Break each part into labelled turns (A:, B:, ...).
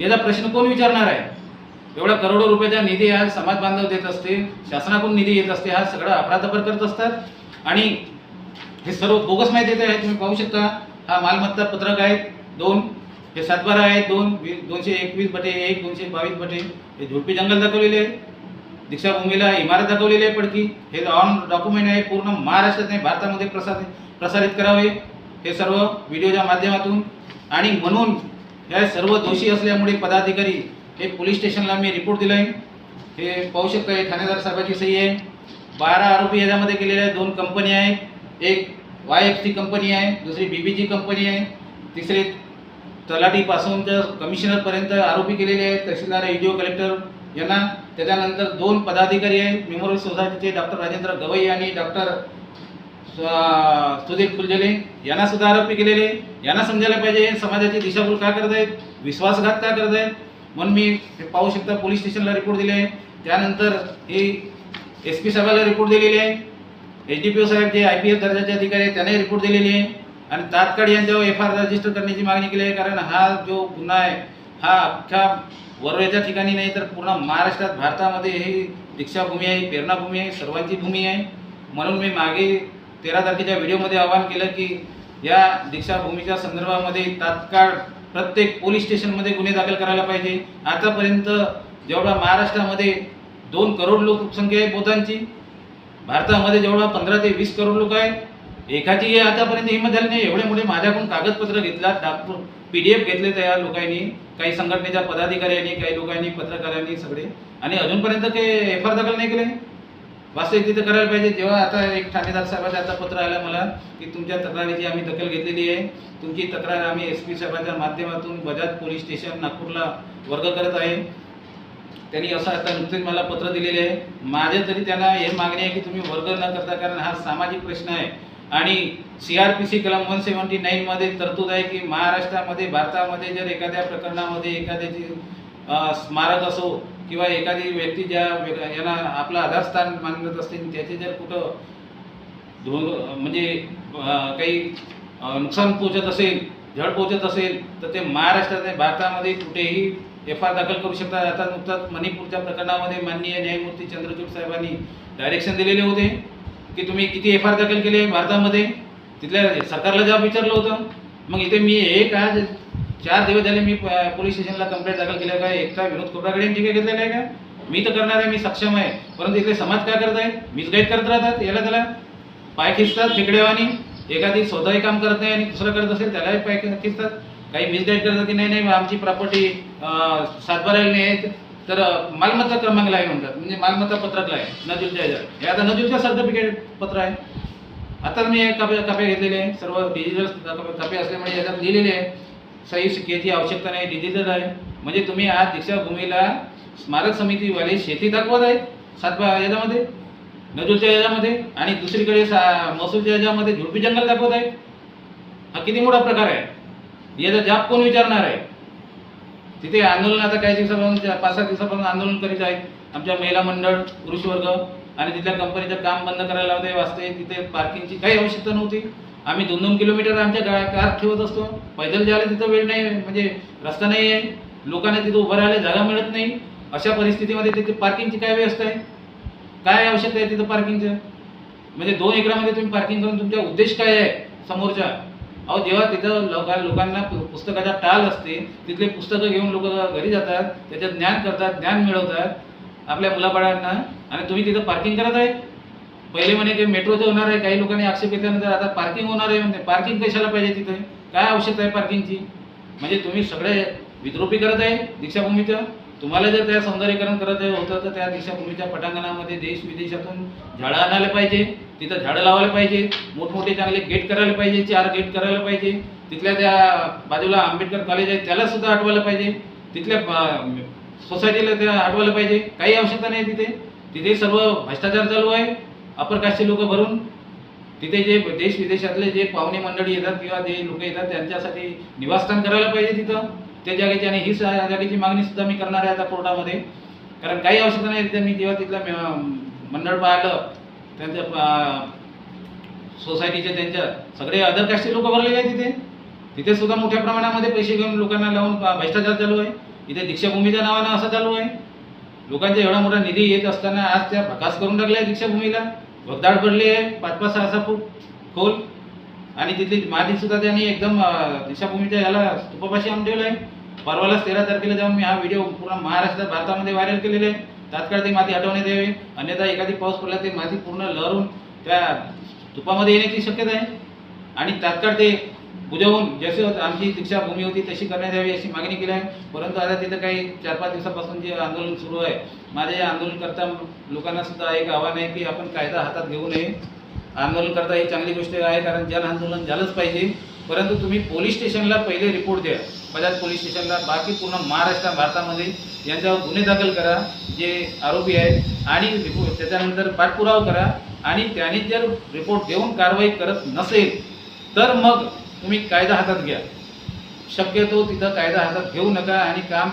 A: याचा प्रश्न कोण विचारणार आहे? एवढा करोडो रुपयाचा निधी हा समाज बांधव देत असते शासनाकडून निधी येत असते हा सगळा अफरातफर करत असतात. आणि हे सर्व बोगस माहिती आहे तुम्ही पाहू शकता. हा मालमत्ता पत्रक आहेत दोन. हे सातबारा आहेत दोन. वी- दोनशे एकवीस बटे एक दोनशे बावीस बटे. हे झुडपी जंगल दाखवलेले आहे दीक्षाभूमीला इमारत दाखवलेली आहे पडकी. हे ऑन डॉक्युमेंट आहे पूर्ण महाराष्ट्रात नाही भारतामध्ये प्रसारित प्रसारित करावे. हे सर्व व्हिडिओच्या माध्यमातून. आणि म्हणून या सर्व दोषी असल्यामुळे पदाधिकारी हे पोलीस स्टेशनला मी रिपोर्ट दिला आहे हे पाहू शकता हे ठाणेदार साहेबाची सही आहे. बारा आरोपी याच्यामध्ये केलेल्या आहेत दोन कंपनी आहेत. एक वाय एफ सी कंपनी आहे दुसरी बी बी जी कंपनी आहे. तिसरे तलाठीपासून तर कमिशनरपर्यंत आरोपी केलेले आहेत तहसीलदार एडीओ कलेक्टर यांना. त्याच्यानंतर दोन पदाधिकारी आहेत मेमोरियल सोसायटीचे डॉक्टर राजेंद्र गवई आणि डॉक्टर सुदीप फुलझेले यांना सुद्धा आरोपी केलेले यांना समजायला पाहिजे समाजाची दिशाभूल का करत आहेत विश्वासघात का करत आहेत म्हणून मी हे पाहू शकता पोलीस स्टेशनला रिपोर्ट दिले आहे. त्यानंतर ही एस पी साहेबाला रिपोर्ट दिलेली आहे. एच डी पी ओ साहेब जे आय पी एस दर्जाचे अधिकारी आहेत त्यांनाही रिपोर्ट दिलेली आहे. आणि तात्काळ यांच्यावर एफ आय आर रजिस्टर करण्याची मागणी केली आहे कारण हा जो गुन्हा आहे हा अख्ख्या वरळीच्या ठिकाणी नाही तर पूर्ण महाराष्ट्रात भारतामध्ये ही दीक्षाभूमी आहे प्रेरणाभूमी आहे सर्वांची भूमी आहे. म्हणून मी मागे तेरा तारखेच्या व्हिडिओमध्ये आवाहन केलं की या दीक्षाभूमीच्या संदर्भामध्ये तात्काळ प्रत्येक पोलीस स्टेशनमध्ये गुन्हे दाखल करायला पाहिजे. आतापर्यंत जेवढा महाराष्ट्रामध्ये दोन करोड लोकसंख्या आहे बौद्धांची भारतामध्ये जेवढा पंधरा ते वीस करोड लोक आहेत एकाची आतापर्यंत हिंमत झाली नाही. एवढे मोठे माझ्याकडून कागदपत्र घेतला डॉक्टर पी डी एफ घेतले त्या लोकांनी काही संघटनेच्या पदाधिकाऱ्यांनी काही लोकांनी पत्रकारांनी सगळे. आणि अजूनपर्यंत ते एफ आर दाखल नाही केले? वास्तविक तिथं करायला पाहिजे. जेव्हा आता एक ठाणेदार साहेबाचा आता पत्र आलं मला की तुमच्या तक्रारीची आम्ही दखल घेतलेली आहे. तुमची तक्रार आम्ही एस पी साहेबांच्या माध्यमातून बजाज पोलीस स्टेशन नागपूरला वर्ग करत आहे. त्यांनी असं आता नुकतेच मला पत्र दिलेले आहे. माझे तरी त्यांना हे मागणी आहे की तुम्ही वर्ग न करता कारण हा सामाजिक प्रश्न आहे. आणि सी आर पी सी कलम वन सेवन्टी नाईनमध्ये तरतूद आहे की महाराष्ट्रामध्ये भारतामध्ये जर एखाद्या प्रकरणामध्ये एखाद्याची स्मारक असो किंवा एखादी व्यक्ती ज्या यांना आपलं आधारस्थान मानत असतील त्याचे जर कुठं धो म्हणजे काही नुकसान पोहोचत असेल झड पोहोचत असेल तर ते महाराष्ट्रात नाही, भारतामध्ये कुठेही एफ आर दाखल करू शकतात. आता नुकताच मणिपूरच्या प्रकरणामध्ये माननीय न्यायमूर्ती चंद्रचूड साहेबांनी डायरेक्शन दिलेले होते की तुम्ही किती एफ आर दाखल केले भारतामध्ये? तिथल्या सरकारला जेव्हा विचारलं होतं. मग इथे मी एक आज चार दिवस झाले मी पोलीस स्टेशनला कंप्लेंट दाखल केलं काय एकटा विनोद खोबराकडे यांनी काय घेतलेलं आहे का मी तर करणार आहे मी सक्षम आहे. परंतु इथले समाज काय करत आहे? मिसगाईड करत राहतात. याला त्याला पाय खिचतात खेकडेवानी एखादी स्वतःही काम करत नाही आणि दुसरं करत असेल त्यालाही पाय खिचतात काही मिसगाईड करतात की नाही नाही आमची प्रॉपर्टी सातबाराला नाही तर मालमत्ता क्रमांकला आहे म्हणतात. म्हणजे मालमत्ता पत्रकला आहे. नजूलच्या ह्याच्यात हे आता नजूलच्या सर्टिफिकेट पत्र आहे. आता मी हे कापे कापे घेतलेले आहे. सर्व डिजिटल कापे असल्यामुळे याच्यात लिहिलेले आहे. सही शिक्क्याची आवश्यकता नाही डिजिटल आहे. म्हणजे तुम्ही आज दीक्षाभूमीला स्मारक समितीवाले शेती दाखवत आहेत सातबा याच्यामध्ये नजूलच्या याच्यामध्ये आणि दुसरीकडे सा महसूलच्या याच्यामध्ये झुडपी जंगल दाखवत आहेत. हा किती मोठा प्रकार आहे? याचा जाब कोण विचारणार आहे? तिथे आंदोलन आता काही दिवसापासून पाच सहा दिवसापासून आंदोलन करीत आहेत. आमच्या महिला मंडळ पुरुष वर्ग आणि तिथल्या कंपनीचं काम बंद करायला होते वाजते तिथे पार्किंगची काही आवश्यकता नव्हती. आम्ही दोन दोन किलोमीटर आमच्या गा कार ठेवत असतो. पैदल जायला तिथं वेळ नाही म्हणजे रस्ता नाही आहे. लोकांना तिथं उभं राहायला जागा मिळत नाही. अशा परिस्थितीमध्ये तिथे पार्किंगची काय व्यवस्था आहे? काय आवश्यकता आहे तिथं पार्किंगचं म्हणजे दोन एकरामध्ये तुम्ही पार्किंग करून तुमचा उद्देश काय आहे समोरच्या अहो जेव्हा तिथं लोका लोकांना पु- पुस्तकाचा टाल असते तिथले पुस्तकं घेऊन लोक घरी जातात त्याच्यात ज्ञान करतात ज्ञान मिळवतात आपल्या मुलाबाळांना आणि तुम्ही तिथं पार्किंग करत आहे? पहिले म्हणे की मेट्रोचं होणार आहे काही लोकांनी आक्षेप घेतल्यानंतर आता पार्किंग होणार आहे म्हणते. पार्किंग कशाला पाहिजे तिथे? काय आवश्यकता आहे पार्किंगची म्हणजे तुम्ही सगळे विद्रोपी करत आहे दीक्षाभूमीचं तुम्हाला जर त्या सौंदर्यीकरण करत होतं तर त्या दीक्षाभूमीच्या पटांगणामध्ये देश विदेशातून झाडं आणायला पाहिजे तिथं झाडं लावायला पाहिजे मोठमोठे चांगले गेट करायला पाहिजे चार गेट करायला पाहिजे. तिथल्या त्या बाजूला आंबेडकर कॉलेज आहे त्याला सुद्धा आठवायला पाहिजे. तिथल्या सोसायटीला त्या आठवायला पाहिजे. काही आवश्यकता नाही तिथे. तिथे सर्व भ्रष्टाचार चालू आहे. अपर कास्टचे लोक भरून तिथे जे देश विदेशातले जे पाहुणे मंडळी येतात किंवा जे लोक येतात त्यांच्यासाठी निवासस्थान करायला पाहिजे तिथं. त्या जागेची आणि ही जागेची मागणी सुद्धा मी करणार आहे आता कोर्टामध्ये. कारण काही आवश्यकता नाही तिथे मी जेव्हा तिथलं मंडळ पाहिलं त्यांच्या सोसायटीचे त्यांच्या सगळे अदर कास्टचे लोक भरलेले आहेत तिथे. तिथे सुद्धा मोठ्या प्रमाणामध्ये पैसे घेऊन लोकांना लावून भ्रष्टाचार चालू आहे. इथे दीक्षाभूमीच्या नावानं असं चालू आहे. लोकांचा एवढा मोठा निधी येत असताना आज त्या भकास करून टाकल्या दीक्षाभूमीला. भगदाड पडली आहे पाच पाच सहा सहा फूट खोल. आणि तिथली माती सुद्धा त्यांनी एकदम दीक्षाभूमीच्या याला स्तूपापाशी आणून ठेवलं आहे. परवालाच तेरा तारखेला जाऊन मी हा व्हिडिओ पूर्ण महाराष्ट्रात भारतामध्ये व्हायरल केलेले आहे तात्काळ ती माती हटवण्यात यावी. अन्यथा एखादी पाऊस पडला ते माती पूर्ण लहरून त्या स्तूपामध्ये येण्याची शक्यता आहे. आणि तात्काळ ते बुजवून जसे आमची दीक्षाभूमी होती तशी करण्यात यावी अशी मागणी केली आहे. परंतु आता तिथं काही चार पाच दिवसापासून जे आंदोलन सुरू आहे माझे आंदोलनकर्ता लोकांना सुद्धा एक आव्हान आहे की आपण कायदा हातात घेऊ नये. आंदोलन करता ही चांगली गोष्ट आहे कारण जन आंदोलन झालंच पाहिजे. परंतु तुम्ही पोलीस स्टेशनला पहिले रिपोर्ट द्या. बजाज पोलीस स्टेशनला बाकी पूर्ण महाराष्ट्र भारतामध्ये यांच्यावर गुन्हे दाखल करा जे आरोपी आहेत. आणि रिपोर्ट त्याच्यानंतर पाठपुरावा करा. आणि त्याने जर रिपोर्ट देऊन कारवाई करत नसेल तर मग तुम्ही कायदा हातात घ्या. शक्यतो तिथं कायदा हातात घेऊ नका आणि काम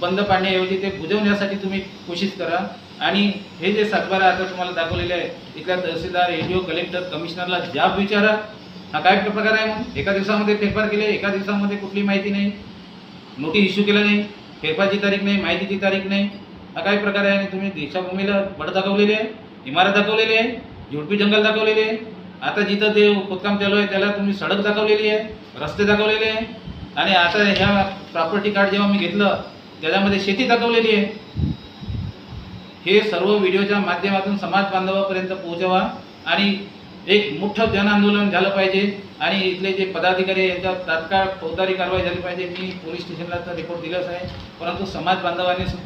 A: बंद पाडण्याऐवजी ते बुजवण्यासाठी तुम्ही कोशिश करा. आणि हे जे सातबारा आता तुम्हाला दाखवलेले आहे इथल्या तहसीलदार ए कलेक्टर कमिशनरला जाब विचारा. हा काय प्रकार आहे मग एका दिवसामध्ये फेरफार केले एका दिवसामध्ये कुठली माहिती नाही. नोटीस इश्यू केलं नाही. फेरफारची तारीख नाही माहितीची तारीख नाही. हा काय प्रकार आहे? आणि तुम्ही दीक्षाभूमीला बड दाखवलेली आहे इमारत दाखवलेली आहे झुडपी जंगल दाखवलेले आहे. आता जिथं ते खोदकाम चालू आहे त्याला तुम्ही सडक दाखवलेली आहे रस्ते दाखवलेले आहे. आणि आता ह्या प्रॉपर्टी कार्ड जेव्हा मी घेतलं त्याच्यामध्ये शेती दाखवलेली आहे. हे सर्व व्हिडिओच्या माध्यमातून समाज बांधवापर्यंत पोहोचवा आणि एक मोठं जनआंदोलन झालं पाहिजे. आणि इथले जे पदाधिकारी यांच्या यांच्यावर तात्काळ फौजदारी कारवाई झाली पाहिजे. मी पोलीस स्टेशनला तर रिपोर्ट दिलाच आहे. परंतु समाज बांधवांनी सुद्धा